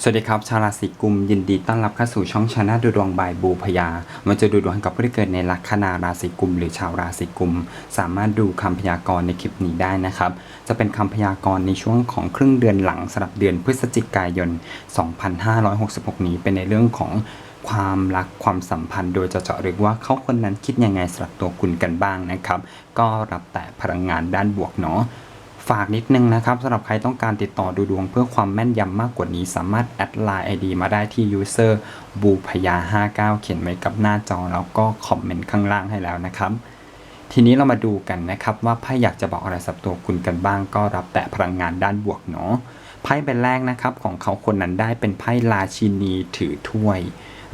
สวัสดีครับ ชาวราศีกุมยินดีต้อนรับเข้าสู่ช่องชาแนลดูดวงบายบูพยา มันจะดูดวงกับผู้ที่เกิดในลัคนาราศีกุม หรือชาวราศีกุม สามารถดูคำพยากรณ์ในคลิปนี้ได้นะครับ จะเป็นคำพยากรณ์ในช่วงของครึ่งเดือนหลังสำหรับเดือนพฤศจิกายน 2566 นี้เป็นในเรื่องของความรักความสัมพันธ์ โดยจะเจาะลึกว่าเขาคนนั้นคิดยังไงสำหรับตัวคุณกันบ้างนะครับ ก็รับแต่พลังงานด้านบวกเนาะ ฝากนิดนึงนะครับสำหรับใครต้องการติดต่อดูดวงเพื่อความแม่นยำมากกว่านี้สามารถแอดไลน์ ID มาได้ที่ user บูพยา59 เขียนไว้กับหน้าจอแล้วก็คอมเมนต์ข้างล่างให้แล้วนะครับ ทีนี้เรามาดูกันนะครับว่าไพ่อยากจะบอกอะไรสับตัวคุณกันบ้าง ก็รับแต่พลังงานด้านบวกเนาะไพ่ใบแรกนะครับของเขาคนนั้นได้เป็นไพ่ราชินีถือถ้วย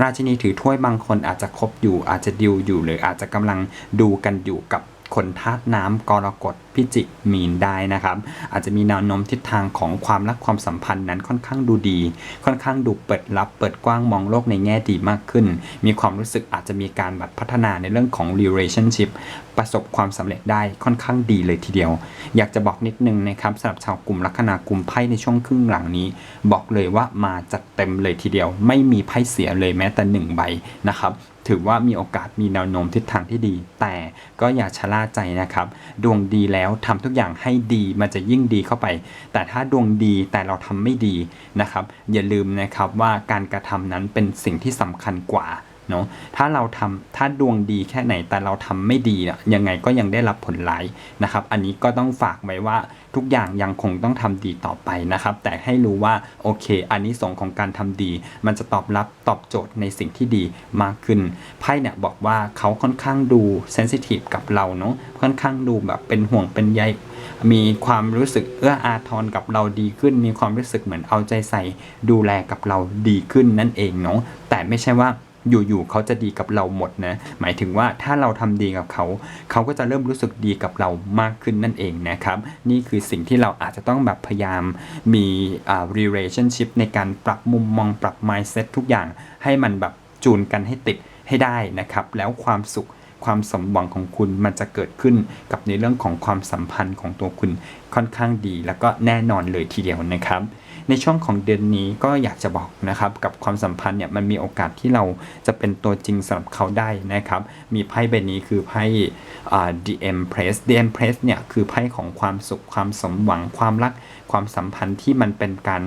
ราชินีถือถ้วยบางคนอาจจะคบอยู่อาจจะดิวอยู่หรืออาจจะกำลังดูกันอยู่กับคนธาตุน้ำกรกฎพิจิกมีนได้นะครับ อาจจะมีแนวโน้มทิศทางของความรักความสัมพันธ์นั้นค่อนข้างดูดี ค่อนข้างดูเปิดรับ เปิดกว้างมองโลกในแง่ดีมากขึ้น มีความรู้สึกอาจจะมีการแบบพัฒนาในเรื่องของ relationship ประสบความสำเร็จได้ค่อนข้างดีเลยทีเดียว อยากจะบอกนิดนึงนะครับสำหรับชาวกลุ่มลัคนากลุ่มไพ่ในช่วงครึ่งหลังนี้ บอกเลยว่ามาจัดเต็มเลยทีเดียว ไม่มีไพ่เสียเลยแม้แต่หนึ่งใบนะครับถือว่ามีโอกาสมีแนวโน้มทิศทางที่ดี แต่ก็อย่าชะล่าใจนะครับ ดวงดีแล้วแล้วทำทุกอย่างให้ดีมันจะยิ่งดีเข้าไป แต่ถ้าดวงดีแต่เราทำไม่ดีนะครับ อย่าลืมนะครับว่าการกระทำนั้นเป็นสิ่งที่สำคัญกว่า เนาะถ้าเราทำถ้าดวงดีแค่ไหนแต่เราทำไม่ดีอะยังไงก็ยังได้รับผลร้ายนะครับ อันนี้ก็ต้องฝากไว้ว่าทุกอย่างยังคงต้องทำดีต่อไปนะครับ แต่ให้รู้ว่าโอเคอันนี้ส่งของการทำดี มันจะตอบรับตอบโจทย์ในสิ่งที่ดีมากขึ้นไพ่เนี่ยบอกว่าเขาค่อนข้างดูเซนซิทีฟกับเราเนาะค่อนข้างดูแบบเป็นห่วงเป็นใยมีความรู้สึกเอื้ออาทรกับเราดีขึ้น มีความรู้สึกเหมือนเอาใจใส่ดูแลกับเราดีขึ้นนั่นเองเนาะแต่ไม่ใช่ว่า อยู่ๆเขาจะดีกับเราหมดนะ หมายถึงว่าถ้าเราทำดีกับเขา เขาก็จะเริ่มรู้สึกดีกับเรามากขึ้นนั่นเองนะครับ นี่คือสิ่งที่เราอาจจะต้องแบบพยายามมีอ่า relationship ในการปรับมุมมองปรับ mindset ทุกอย่าง ให้มันแบบจูนกันให้ติดให้ได้นะครับ แล้วความสุขความสมหวังของคุณมันจะเกิดขึ้นกับในเรื่องของความสัมพันธ์ของตัวคุณค่อนข้างดี แล้วก็แน่นอนเลยทีเดียวนะครับ ในช่วงของเดือนนี้ก็อยากจะบอกนะครับกับความสัมพันธ์เนี่ยมันมีโอกาสที่เราจะเป็นตัวจริงสำหรับเขาได้นะครับมีไพ่ใบนี้คือไพ่ The Empress The Empress เนี่ยคือไพ่ของความสุขความสมหวังความรักความสัมพันธ์ที่มันเป็นการ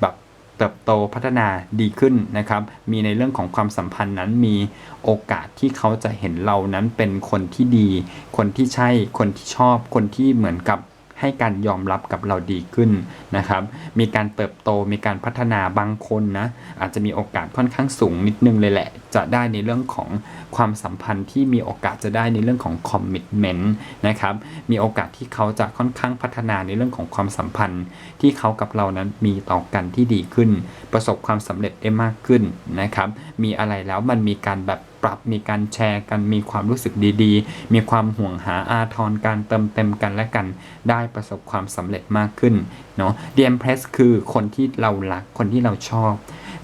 แบบเติบโตพัฒนาดีขึ้นนะครับ มีในเรื่องของความสัมพันธ์นั้นมีโอกาสที่เขาจะเห็นเรานั้นเป็นคนที่ดี คนที่ใช่ คนที่ชอบ คนที่เหมือนกับ ให้การยอมรับกับเราดีขึ้นนะครับ มีการเติบโตมีการพัฒนาบางคนนะอาจจะมีโอกาสค่อนข้างสูงนิดนึงเลยแหละ จะได้ในเรื่องของความสัมพันธ์ที่มีโอกาสจะได้ในเรื่องของคอมมิชเมนต์นะครับ มีโอกาสที่เขาจะค่อนข้างพัฒนาในเรื่องของความสัมพันธ์ ที่เขากับเรานั้นมีต่อกันที่ดีขึ้น ประสบความสำเร็จได้มากขึ้นนะครับ มีอะไรแล้วมันมีการแบบ ปรับ มีการแชร์กัน มีความรู้สึกดีๆ มีความห่วงหาอาทรการเติมเต็มกันและกันได้ประสบความสำเร็จมากขึ้นเนาะ The Empress คือคนที่เรารักคนที่เราชอบ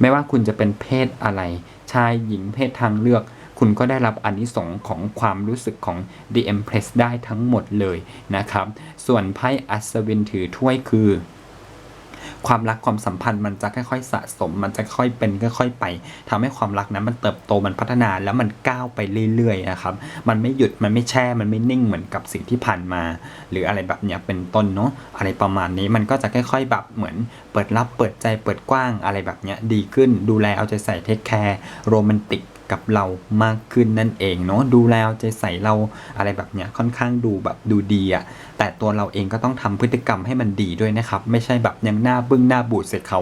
ไม่ว่าคุณจะเป็นเพศอะไร ชายหญิงเพศทางเลือกคุณก็ได้รับอานิสงส์ของความรู้สึกของ The Empress ได้ทั้งหมดเลยนะครับ ส่วนไพ่อัศวินถือถ้วยคือ ความรักความสัมพันธ์มันจะค่อยๆสะสม มันจะค่อยเป็นค่อยๆไปทำให้ความรักนั้นมันเติบโตมันพัฒนาแล้วมันก้าวไปเรื่อยๆนะครับมันไม่หยุดมันไม่แช่มันไม่นิ่งเหมือนกับสิ่งที่ผ่านมา หรืออะไรแบบเนี้ยเป็นต้นเนาะอะไรประมาณนี้มันก็จะค่อย ๆ แบบเหมือน เปิดรับเปิดใจเปิดกว้างอะไรแบบเนี้ยดีขึ้นดูแลเอาใจใส่เทคแคร์โรแมนติก กับเรามากขึ้นนั่นเองเนาะดูแลเอาใจใส่เราอะไรแบบเนี้ยค่อนข้างดูแบบดูดีอะแต่ตัวเราเองก็ต้องทำพฤติกรรมให้มันดีด้วยนะครับ ไม่ใช่แบบยังหน้าบึ้งหน้าบูดใส่เขา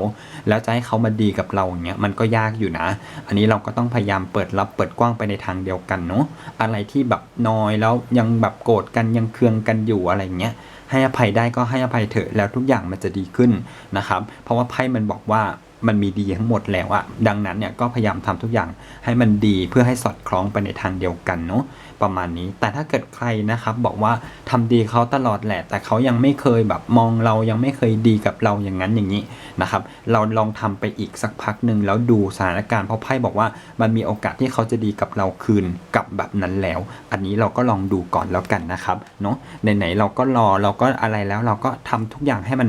แล้วจะให้เขามาดีกับเราอย่างเงี้ยมันก็ยากอยู่นะ อันนี้เราก็ต้องพยายามเปิดรับเปิดกว้างไปในทางเดียวกันเนาะอะไรที่แบบน้อยแล้วยังแบบโกรธกันยังเคืองกันอยู่อะไรเงี้ยให้อภัยได้ก็ให้อภัยเถอะแล้วทุกอย่างมันจะดีขึ้นนะครับ เพราะว่าไพ่มันบอกว่า มันมีดีทั้งหมดแล้วอะดังนั้นเนี่ยก็พยายามทำทุกอย่างให้มันดีเพื่อให้สอดคล้องไปในทางเดียวกันเนาะ ประมาณนี้ แต่ถ้าเกิดใครนะครับบอกว่าทำดีเขาตลอดแหละ แต่เขายังไม่เคยแบบมองเรายังไม่เคยดีกับเราอย่างนั้นอย่างนี้นะครับเราลองทำไปอีกสักพักหนึ่งแล้วดูสถานการณ์เพราะไพ่บอกว่ามันมีโอกาสที่เขาจะดีกับเราคืนกับแบบนั้นแล้ว อันนี้เราก็ลองดูก่อนแล้วกันนะครับเนาะไหนๆเราก็รอเราก็อะไรแล้วเราก็ทำทุกอย่างให้มัน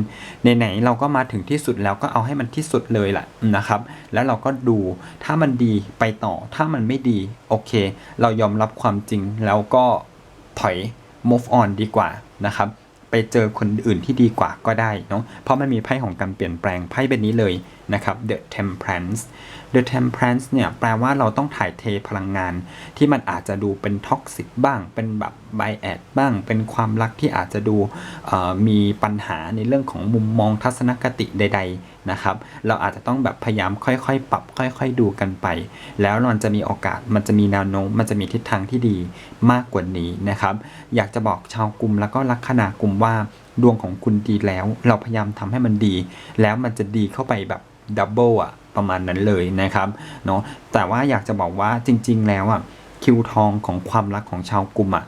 ไหนๆเราก็มาถึงที่สุดแล้วก็เอาให้มันที่สุดเลยแหละนะครับ แล้วเราก็ดูถ้ามันดีไปต่อถ้ามันไม่ดีโอเค เรายอมรับความจริงแล้วก็ถอย move on ดีกว่านะครับ ไปเจอคนอื่นที่ดีกว่าก็ได้เนาะเพราะมันมีไพ่ของการเปลี่ยนแปลงไพ่เป็นนี้เลย นะครับ The Temperance The Temperance เนี่ยแปลว่าเราต้องถ่ายเทพลังงาน ที่มันอาจจะดูเป็นท็อกซิกบ้าง เป็นแบบไบแอดบ้าง เป็นความรักที่อาจจะดูมีปัญหาในเรื่องของมุมมองทัศนคติใด ๆนะครับ เราอาจจะต้องแบบพยายามค่อยๆ ปรับค่อยๆ ดูกันไป แล้วมันจะมีโอกาสมันจะมีแนวโน้มมันจะมีทิศทางที่ดีมากกว่านี้นะครับ อยากจะบอกชาวกลุ่มแล้วก็ลัคนากลุ่มว่าดวงของคุณดีแล้ว เราพยายามทำให้มันดี แล้วมันจะดีเข้าไปแบบดับเบิลอะประมาณนั้นเลยนะครับเนาะแต่ว่าอยากจะบอกว่าจริง ๆ แล้วอะคิวทองของความรักของชาวกลุ่มอะ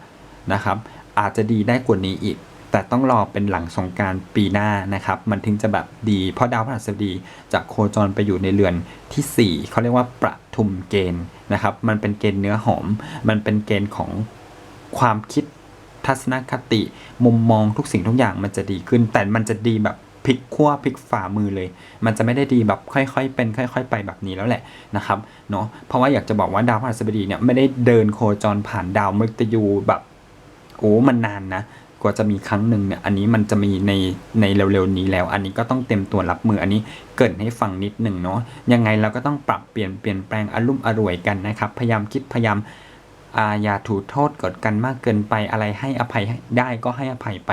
นะครับ อาจจะดีได้กว่านี้อีก แต่ต้องรอเป็นหลังสงการปีหน้านะครับ มันถึงจะแบบดี เพราะดาวพฤหัสบดีจะโคจรไปอยู่ในเรือนทีสี่4 เขาเรียกว่าประทุมเกณฑ์นะครับ มันเป็นเกณฑ์เนื้อหอม มันเป็นเกณฑ์ของความคิด ทัศนคติ มุมมองทุกสิ่งทุกอย่างมันจะดีขึ้น แต่มันจะดีแบบพลิกขั้วพลิกฝ่ามือเลย มันจะไม่ได้ดีแบบค่อยๆเป็น ค่อย ๆ ไปแบบนี้แล้วแหละนะครับเนาะเพราะว่าอยากจะบอกว่าดาวพฤหัสบดีเนี่ยไม่ได้เดินโคจรผ่านดาวมฤตยูแบบโอ้มันนานนะกว่าจะมีครั้งหนึ่งเนี่ยอันนี้มันจะมีในในเร็วๆนี้แล้ว อันนี้ก็ต้องเต็มตัวรับมืออันนี้เกรินให้ฟังนิดหนึ่งเนาะยังไงเราก็ต้องปรับเปลี่ยนเปลี่ยนแปลงอารมณ์อร่วยกันนะครับ พยายามคิดพยายาม อาอย่าถูกโทษกดกันมากเกินไปอะไรให้อภัยได้ก็ให้อภัยไป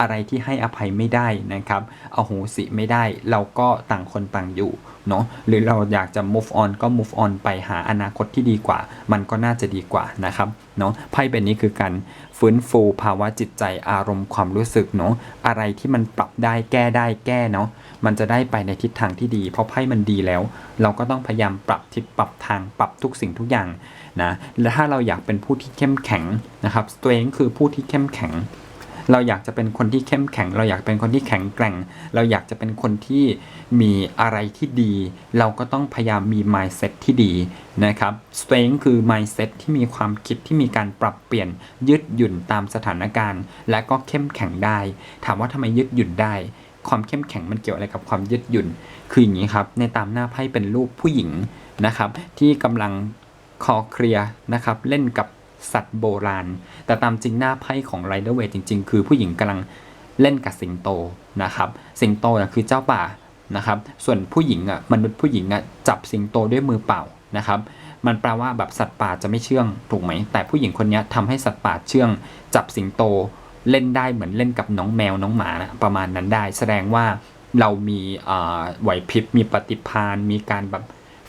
อะไรที่ให้อภัยไม่ได้นะครับเอาโหสิไม่ได้ เราก็ต่างคนต่างอยู่เนาะหรือเราอยากจะ move on ก็ move on ไปหาอนาคตที่ดีกว่า มันก็น่าจะดีกว่านะครับเนาะไพ่เป็นนี้คือการฟื้นฟูภาวะจิตใจอารมณ์ความรู้สึกเนาะอะไรที่มันปรับได้แก้ได้แก้เนาะมันจะได้ไปในทิศทางที่ดี เพราะไพ่มันดีแล้ว เราก็ต้องพยายามปรับทิศปรับทางปรับทุกสิ่งทุกอย่าง นะและถ้าเราอยากเป็นผู้ที่เข้มแข็งนะครับตัวเองคือผู้ที่เข้มแข็ง เราอยากจะเป็นคนที่เข้มแข็ง เราอยากเป็นคนที่แข็งแกร่ง เราอยากจะเป็นคนที่มีอะไรที่ดี เราก็ต้องพยายามมี mindset ที่ดีนะครับ strength คือ mindset ที่มีความคิดที่มีการปรับเปลี่ยนยืดหยุ่นตามสถานการณ์ และก็เข้มแข็งได้ ถามว่าทำไมยืดหยุ่นได้ความเข้มแข็งมันเกี่ยวอะไรกับความยืดหยุ่น คืออย่างนี้ครับ ในตามหน้าไพ่เป็นรูปผู้หญิงนะครับ ที่กำลัง คอเคลียนะครับ เล่นกับสัตว์โบราณ แต่ตามจริงหน้าไพ่ของไรเดอร์เวย์จริง ๆ คือผู้หญิงกำลังเล่นกับสิงโตนะครับ สิงโตนะคือเจ้าป่านะครับ ส่วนผู้หญิงอะมนุษย์ผู้หญิงอะจับสิงโตด้วยมือเปล่านะครับ มันแปลว่าแบบสัตว์ป่าจะไม่เชื่องถูกไหม แต่ผู้หญิงคนนี้ทำให้สัตว์ป่าเชื่อง จับสิงโตเล่นได้เหมือนเล่นกับน้องแมวน้องหมานะประมาณนั้นได้ แสดงว่าเรามีไหวพริบมีปฏิภาณมีการแบบ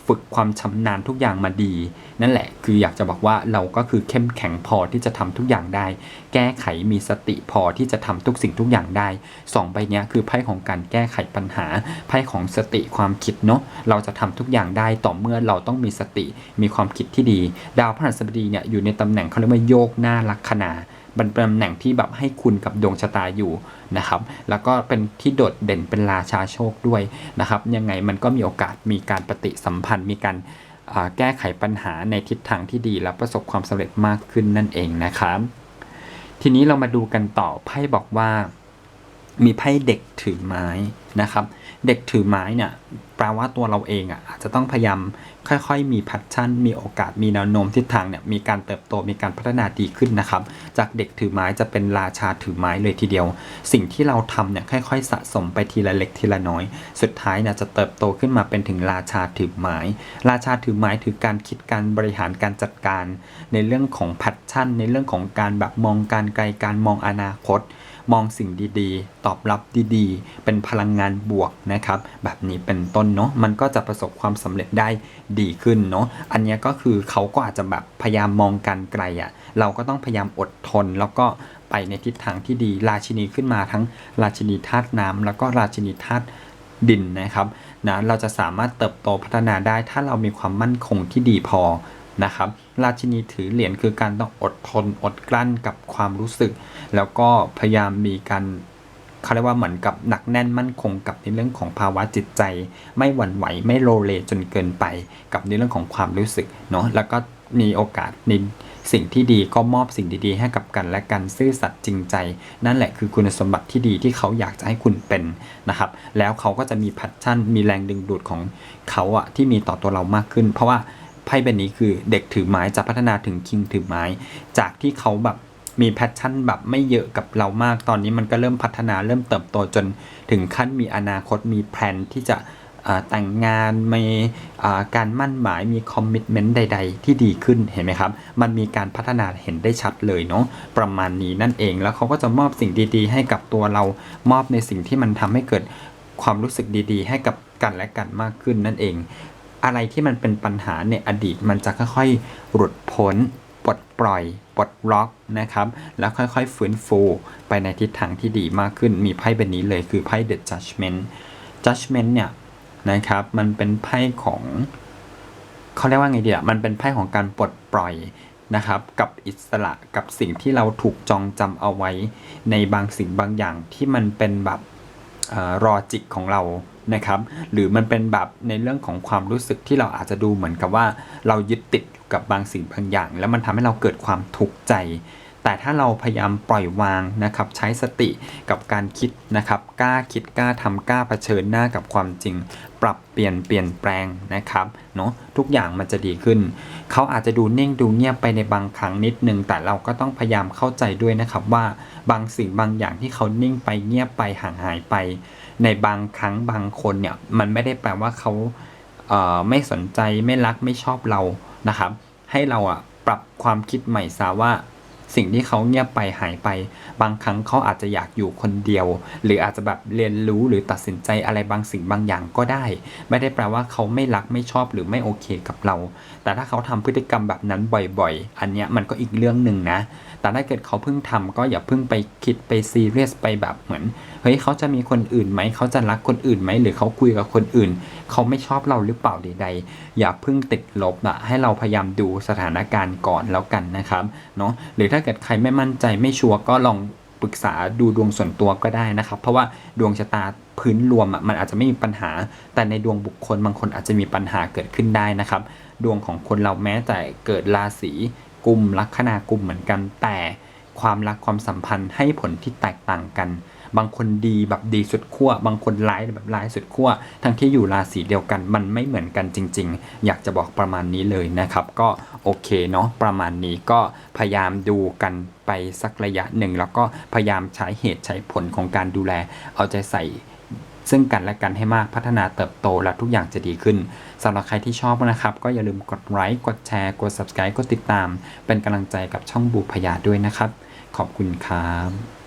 ฝึกความชำนาญทุกอย่างมาดี นั่นแหละคืออยากจะบอกว่าเราก็คือเข้มแข็งพอที่จะทำทุกอย่างได้ แก้ไขมีสติพอที่จะทำทุกสิ่งทุกอย่างได้สองใบเนี้ยคือไพ่ของการแก้ไขปัญหาไพ่ของสติความคิดเนาะเราจะทำทุกอย่างได้ต่อเมื่อเราต้องมีสติมีความคิดที่ดี ดาวพฤหัสบดีเนี่ยอยู่ในตำแหน่งเขาเรียกว่าโยกหน้าลัคนา เป็นตำแหน่งที่แบบให้คุณกับดวงชะตาอยู่นะครับ แล้วก็เป็นที่โดดเด่นเป็นราชาโชคด้วยนะครับ ยังไงมันก็มีโอกาสมีการปฏิสัมพันธ์มีการแก้ไขปัญหาในทิศทางที่ดีและประสบความสำเร็จมากขึ้นนั่นเองนะครับ ทีนี้เรามาดูกันต่อไพ่บอกว่า มีไพ่เด็กถือไม้นะครับ เด็กถือไม้เนี่ยแปลว่าตัวเราเองอะอาจจะต้องพยายามค่อยๆ มีพัชชั่น มีโอกาสมีแนวโน้มทิศทางเนี่ยมีการเติบโตมีการพัฒนาดีขึ้นนะครับ จากเด็กถือไม้จะเป็นราชาถือไม้เลยทีเดียว สิ่งที่เราทำเนี่ยค่อยๆ สะสมไปทีละเล็กทีละน้อย สุดท้ายเนี่ยจะเติบโตขึ้นมาเป็นถึงราชาถือไม้ ราชาถือไม้ถือการคิดการบริหารการจัดการ ในเรื่องของพัชชั่น ในเรื่องของการแบบมองการไกลการมองอนาคต มองสิ่งดีๆ ตอบรับดีๆ เป็นพลังงานบวกนะครับ แบบนี้เป็นต้นเนาะมันก็จะประสบความสำเร็จได้ดีขึ้นเนาะอันนี้ก็คือเขาก็อาจจะแบบพยายามมองการไกลอะ่ะเราก็ต้องพยายามอดทนแล้วก็ไปในทิศทางที่ดี ราชินีขึ้นมาทั้งราชินีธาตุน้ำแล้วก็ราชินีธาตุดินนะครับนะเราจะสามารถเติบโตพัฒนาได้ถ้าเรามีความมั่นคงที่ดีพอนะครับ ราชินีถือเหรียญคือการต้องอดทนอดกลั้นกับความรู้สึก แล้วก็พยายามมีการเขาเรียกว่าเหมือนกับหนักแน่นมั่นคงกับในเรื่องของภาวะจิตใจ ไม่หวั่นไหวไม่โลเลจนเกินไป กับในเรื่องของความรู้สึกเนาะแล้วก็มีโอกาสในสิ่งที่ดีก็มอบสิ่งดีๆ ให้กับกันและกันซื่อสัตย์จริงใจ นั่นแหละคือคุณสมบัติที่ดีที่เขาอยากจะให้คุณเป็นนะครับ แล้วเขาก็จะมีแพชชั่น มีแรงดึงดูดของเขาอะที่มีต่อตัวเรามากขึ้น เพราะว่า ไพ่ใบนี้คือเด็กถือไม้จะพัฒนาถึงคิงถือไม้ จากที่เขาแบบมีแพชชั่นแบบไม่เยอะกับเรามากตอนนี้มันก็เริ่มพัฒนาเริ่มเติบโตจนถึงขั้นมีอนาคตมีแผนที่จะแต่งงานมีการมั่นหมายมีคอมมิชเมนต์ใด ๆ ที่ดีขึ้นเห็นไหมครับ มันมีการพัฒนาเห็นได้ชัดเลยเนาะประมาณนี้นั่นเองแล้วเขาก็จะมอบสิ่งดีๆ ให้กับตัวเรามอบในสิ่งที่มันทำให้เกิดความรู้สึกดีๆ ให้กับกันและกันมากขึ้นนั่นเอง อะไรที่มันเป็นปัญหาในอดีตมันจะค่อยๆหลุดพ้นปลดปล่อยปลดล็อกนะครับ แล้วค่อยๆ ฟื้นฟูไปในทิศทางที่ดีมากขึ้นมีไพ่ใบนี้เลยคือไพ่ The Judgment Judgment เนี่ยนะครับมันเป็นไพ่ของเขาเรียกว่าไงดีอะมันเป็นไพ่ของการปลดปล่อยนะครับ กับอิสระกับสิ่งที่เราถูกจองจำเอาไว้ในบางสิ่งบางอย่างที่มันเป็นแบบออรอจิกของเรา นะครับ หรือมันเป็นแบบในเรื่องของความรู้สึกที่เราอาจจะดูเหมือนกับว่า เรายึดติดกับบางสิ่งบางอย่าง แล้วมันทำให้เราเกิดความทุกข์ใจ แต่ถ้าเราพยายามปล่อยวางนะครับ ใช้สติกับการคิดนะครับ กล้าคิดกล้าทำกล้าเผชิญหน้ากับความจริง ปรับเปลี่ยนเปลี่ยนแปลงนะครับเนาะทุกอย่างมันจะดีขึ้น เขาอาจจะดูนิ่งดูเงียบไปในบางครั้งนิดนึง แต่เราก็ต้องพยายามเข้าใจด้วยนะครับว่าบางสิ่งบางอย่างที่เขานิ่งไปเงียบไปห่างหายไป ในบางครั้งบางคนเนี่ยมันไม่ได้แปลว่าเขาเอ่อไม่สนใจไม่รักไม่ชอบเรานะครับ ให้เราอะปรับความคิดใหม่ซะว่า สิ่งที่เขาเงียบไปหายไป บางครั้งเขาอาจจะอยากอยู่คนเดียว หรืออาจจะแบบเรียนรู้หรือตัดสินใจอะไรบางสิ่งบางอย่างก็ได้ ไม่ได้แปลว่าเขาไม่รักไม่ชอบหรือไม่โอเคกับเรา แต่ถ้าเขาทำพฤติกรรมแบบนั้นบ่อยๆ อันเนี้ยมันก็อีกเรื่องหนึ่งนะ แต่ถ้าเกิดเขาเพิ่งทำก็อย่าเพิ่งไปคิดไปซีเรียสไปแบบเหมือนเฮ้ยเขาจะมีคนอื่นไหมเขาจะรักคนอื่นไหมหรือเขาคุยกับคนอื่น เขาไม่ชอบเราหรือเปล่าใดๆอย่าเพิ่งติดลบอะให้เราพยายามดูสถานการณ์ก่อนแล้วกันนะครับเนาะหรือถ้าเกิดใครไม่มั่นใจไม่ชัวร์ก็ลองปรึกษาดูดวงส่วนตัวก็ได้นะครับ เพราะว่าดวงชะตาพื้นรวมอะมันอาจจะไม่มีปัญหา แต่ในดวงบุคคลบางคนอาจจะมีปัญหาเกิดขึ้นได้นะครับ ดวงของคนเราแม้แต่เกิดราศีกุมลัคนากุมเหมือนกันแต่ความรักความสัมพันธ์ให้ผลที่แตกต่างกัน บางคนดีแบบดีสุดขั้วบางคนร้ายแบบร้ายสุดขั้วทั้งที่อยู่ราศีเดียวกันมันไม่เหมือนกันจริง ๆ อยากจะบอกประมาณนี้เลยนะครับ ก็โอเคเนาะประมาณนี้ก็พยายามดูกันไปสักระยะหนึ่ง แล้วก็พยายามใช้เหตุใช้ผลของการดูแล เอาใจใส่ซึ่งกันและกันให้มากพัฒนาเติบโตและทุกอย่างจะดีขึ้นสำหรับใครที่ชอบนะครับ ก็อย่าลืมกดไลค์กดแชร์กด subscribe กดติดตาม เป็นกำลังใจกับช่องบูพยาด้วยนะครับ ขอบคุณครับ